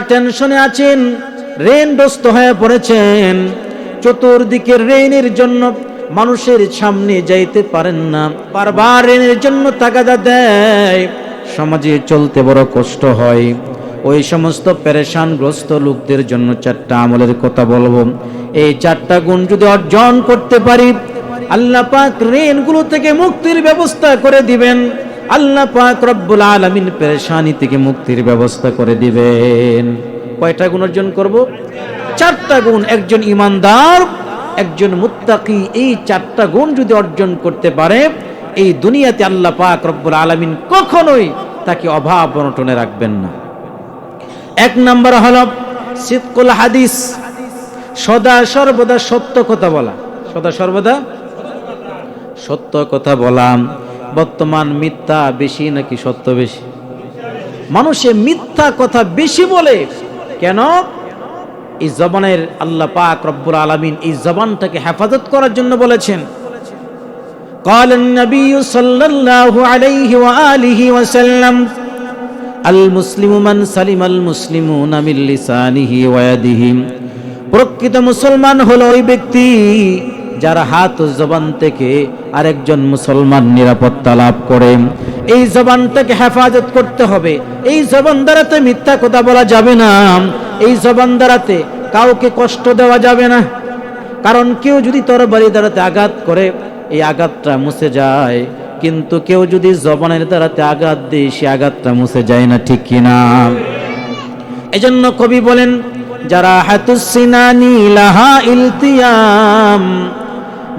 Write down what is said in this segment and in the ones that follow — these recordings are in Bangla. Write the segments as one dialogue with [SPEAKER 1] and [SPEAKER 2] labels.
[SPEAKER 1] টেনশনে আছেন ঋণগ্রস্ত হয়ে পড়েছেন, চতুর্দিকে ঋণের জন্য মানুষের সামনে যাইতে পারেন না। বারবার ঋণের জন্য তাগাদা দেয়, সমাজে চলতে বড় কষ্ট হয়। ওই সমস্ত পেরেশানগ্রস্ত লোকদের জন্য চারটা আমলের কথা বলব। এই চারটা গুণ যদি অর্জন করতে পারি, আল্লাহ পাক ঋণগুলো থেকে মুক্তির ব্যবস্থা করে দিবেন। আল্লাহ পাক রব্বুল আলামিন পেরেশানি থেকে মুক্তির ব্যবস্থা করে দিবেন। কয়টা গুণ অর্জন করব? চারটা গুণ। একজন ইমানদার, একজন মুত্তাকি, এই চারটা গুণ যদি অর্জন করতে পারে, এই দুনিয়াতে আল্লাহ পাক রব্বুল আলামিন কখনোই তাকে অভাব অনটনে রাখবেন না। এক নম্বর হল সিদকুল হাদিস। সদা সর্বদা সত্য কথা বলা। সদা সর্বদা সত্য কথা বলাম বর্তমান মিথ্যা বেশি নাকি সত্য বেশি মানুষে মিথ্যা কথা বেশি বলে কেন এই জবানের আল্লাহ পাক রব্বুল আলামিন এই জবানটাকে হেফাজত করার জন্য বলেছেন قال النبي صلى الله عليه وآله وسلم المسلم من سلم المسلمون من لسانه ويده প্রকৃত মুসলমান হলো ওই ব্যক্তি যার হাত ও জবান থেকে আরেকজন মুসলমান নিরাপত্তা লাভ করে, এই জবানটাকে হেফাজত করতে হবে। এই জবান দ্বারাতে মিথ্যা কথা বলা যাবে না। এই জবান দ্বারাতে কাউকে কষ্ট দেওয়া যাবে না। কারণ কেউ যদি তোর তরবারি দ্বারাতে আঘাত করে, এই আঘাতটা মুছে যায়। কিন্তু কেউ যদি জবানের দ্বারাতে আঘাত দেয়, সে আঘাতটা মুছে যায় না, ঠিক কিনা এজন্য কবি বলেন, যারা হাতুসিনানি লাহা ইলতিয়াম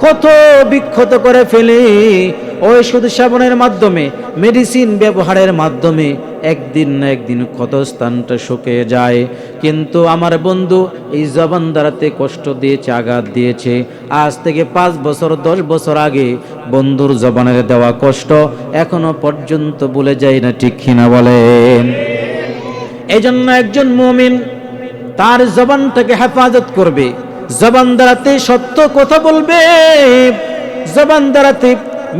[SPEAKER 1] ক্ষত বিক্ষত করে ফেলে। ঔষধ সেবনের মাধ্যমে মেডিসিন ব্যবহারের মাধ্যমে একদিন না একদিন ক্ষতস্থানটা শুকিয়ে যায়। কিন্তু আমার বন্ধু এই জবান দ্বারাতে কষ্ট দিয়েছে, আঘাত দিয়েছে। আজ থেকে পাঁচ বছর, দশ বছর আগে বন্ধুর জবানের দেওয়া কষ্ট এখনও পর্যন্ত বলে যায় না, ঠিক কিনা বলেন? এই একজন মুমিন তার জবানটাকে হেফাজত করবে। জবান দ্বারাতে সত্য কথা বলবে, জবান দ্বারাতে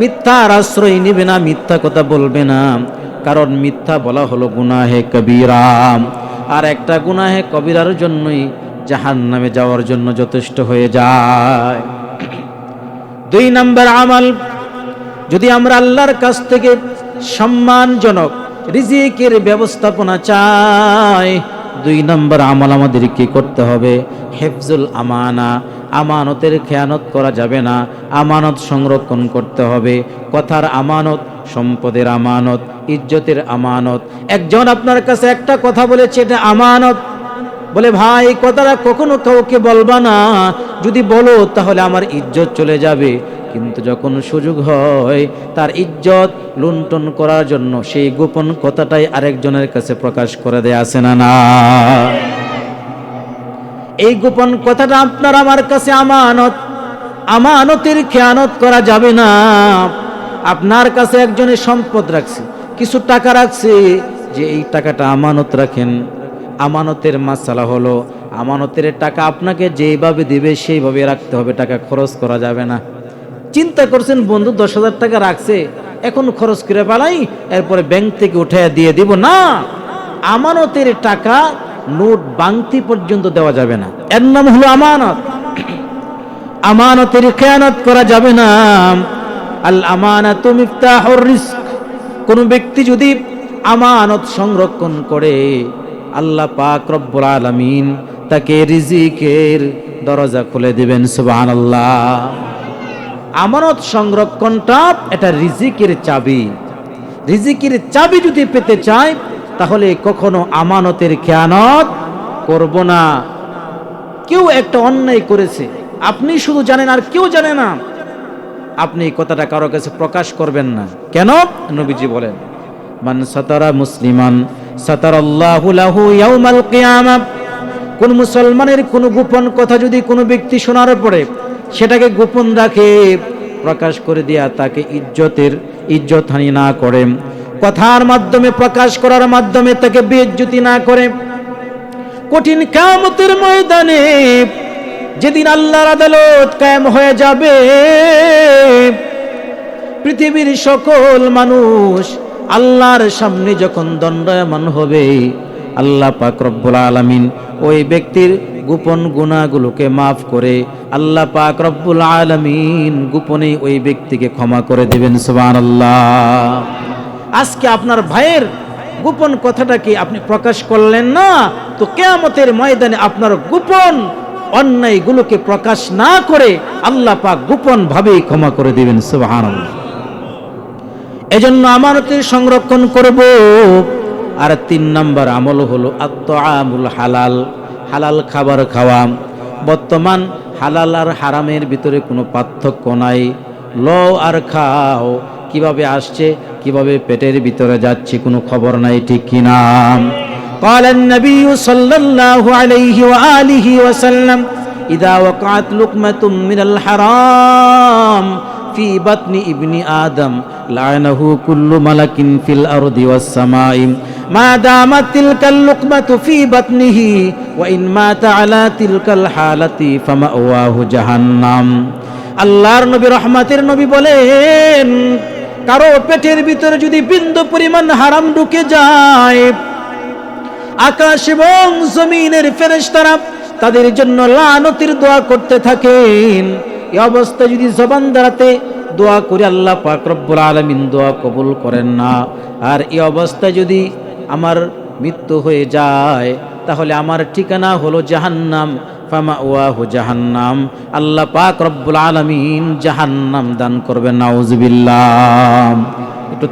[SPEAKER 1] মিথ্যার আশ্রয় নেবে না, মিথ্যা কথা বলবে না। কারণ মিথ্যা বলা হলো গুনাহে কবিরাম আর একটা গুনাহে কবিরার জন্যই জাহান নামে যাওয়ার জন্য যথেষ্ট হয়ে যায়। দুই নম্বর আমল, যদি আমরা আল্লাহর কাছ থেকে সম্মানজনক, রিজিকের ব্যবস্থাপনা চাই দুই নম্বর আমল আমাদের কি করতে হবে? হেফজুল আমানা, আমানতের খেয়ানত করা যাবে না, আমানত সংরক্ষণ করতে হবে। কথার আমানত, সম্পদের আমানত, ইজ্জতের আমানত। একজন আপনার কাছে একটা কথা বলেছে, এটা আমানত। বলে, ভাই, কথাটা কখনো কাউকে বলবা না। যদি বলো, তাহলে আমার ইজ্জত চলে যাবে। কিন্তু যখন সুযোগ হয়, তার ইজ্জত লুণ্ঠন করার জন্য সেই গোপন কথাটাই আরেকজনের কাছে প্রকাশ করে দেয় আসে না না? এই গোপন কথাটা আপনার আমার কাছে আমানত। আমানতের খেয়ানত করা যাবে না। আপনার কাছে একজনের সম্পদ রাখছে, কিছু টাকা রাখছে, যে এই টাকাটা আমানত রাখেন। আমানতের মাসালা হলো, আমানতের টাকা আপনাকে যেভাবে দিবে, সেইভাবে রাখতে হবে, টাকা খরচ করা যাবে না। চিন্তা করছেন, বন্ধু, দশ হাজার টাকা রাখছে, এখন খরচ করে পালাই এরপরে ব্যাংক থেকে উঠে দিয়ে দিব। না, আমানতের টাকা নোট বাংতি পর্যন্ত দেওয়া যাবে না। এর নাম হলো আমানত। আমানতের খেয়ানত করা যাবে না। আল আমানাতু রিস্ক। কোন ব্যক্তি যদি আমানত সংরক্ষণ করে, আল্লাহ পাক রব্বুল আলামিন তাকে রিজিকের দরজা খুলে দিবেন, সুবহানাল্লাহ। আমানত সংরক্ষণটা এটা রিজিকের চাবি। রিজিকের চাবি যদি পেতে চায়, তাহলে কখনো আমানতের খেয়ানত করব না। কেউ একটা অন্যায় করেছে, আপনি শুধু জানেন আর কেউ জানে না। আপনি কথাটা কারও কাছে প্রকাশ করবেন না। কেন? নবীজি বলেন, মান সাতারা মুসলিমান কোন মুসলমানের কোনো গোপন কথা যদি কোনো ব্যক্তি শোনার পরে সেটাকে গোপন রাখে, প্রকাশ করে দেয়া তাকে ইজ্জতের ইজ্জত হানি না করে। কথার মাধ্যমে প্রকাশ করার মাধ্যমে তাকে বেজ্জতি না করে। কঠিন কামতের ময়দানে যেদিন আল্লাহর আদালত কায়েম হয়ে যাবে, পৃথিবীর সকল মানুষ আল্লাহর সামনে যখন দণ্ডায়মান হবে আল্লাহ পাক রব্বুল আলামিন ওই ব্যক্তির গোপন গুণাগুলোকে মাফ করে আল্লাহ পাক রব্বুল আলামিন গোপনে ওই ব্যক্তিকে ক্ষমা করে দেবেন, সুবহানাল্লাহ। আজকে আপনার ভাইয়ের গোপন কথাটা কি আপনি প্রকাশ করলেন না? তো কেয়ামতের ময়দানে আপনার গোপন অন্যায়গুলোকে প্রকাশ না করে আল্লাহ পাক গোপন ভাবেই ক্ষমা করে দিবেন, সুবহানাল্লাহ। এজন্য আমানতের সংরক্ষণ করব। আর তিন নাম্বার আমল হলো আত্মআমুল হালাল হালাল খাবার খাওয়া বর্তমান হালাল আর হারামের ভিতরে কোনো পার্থক্য নাই লও আর খাও কিভাবে আসছে কিভাবে পেটের ভিতরে যাচ্ছে কোনো খবর নাই ঠিক কিনা قال النبي صلى الله عليه وآله وسلم إذا وقعت لقمة من الحرام في بطن ابن آدم لعنه كل ملك في الأرض والسماء মা তিলকাল ইন মাতা আলা জাহান্নাম। আল্লাহর নবী রহমাতের নবী বলেন, কারও পেটের ভিতরে যদি বিন্দু পরিমাণ হারাম ঢুকে যায়, আকাশ এবং জমিনের ফেরেশতারা তাদের জন্য লানতির দোয়া করতে থাকেন। এ অবস্থায় যদি জবান দাঁড়াতে দোয়া করে আল্লাহ পাকরব্বুল আলমিন দোয়া কবুল করেন না, আর এ অবস্থায় যদি আমার মৃত্যু হয়ে যায়, তাহলে আমার ঠিকানা হলো জাহান্নাম। ফামা ওয়াহু জাহান্নাম। আল্লাহ পাক রব্বুল আলামিন জাহান্নাম দান করবেন, নাউজুবিল্লাহ। একটু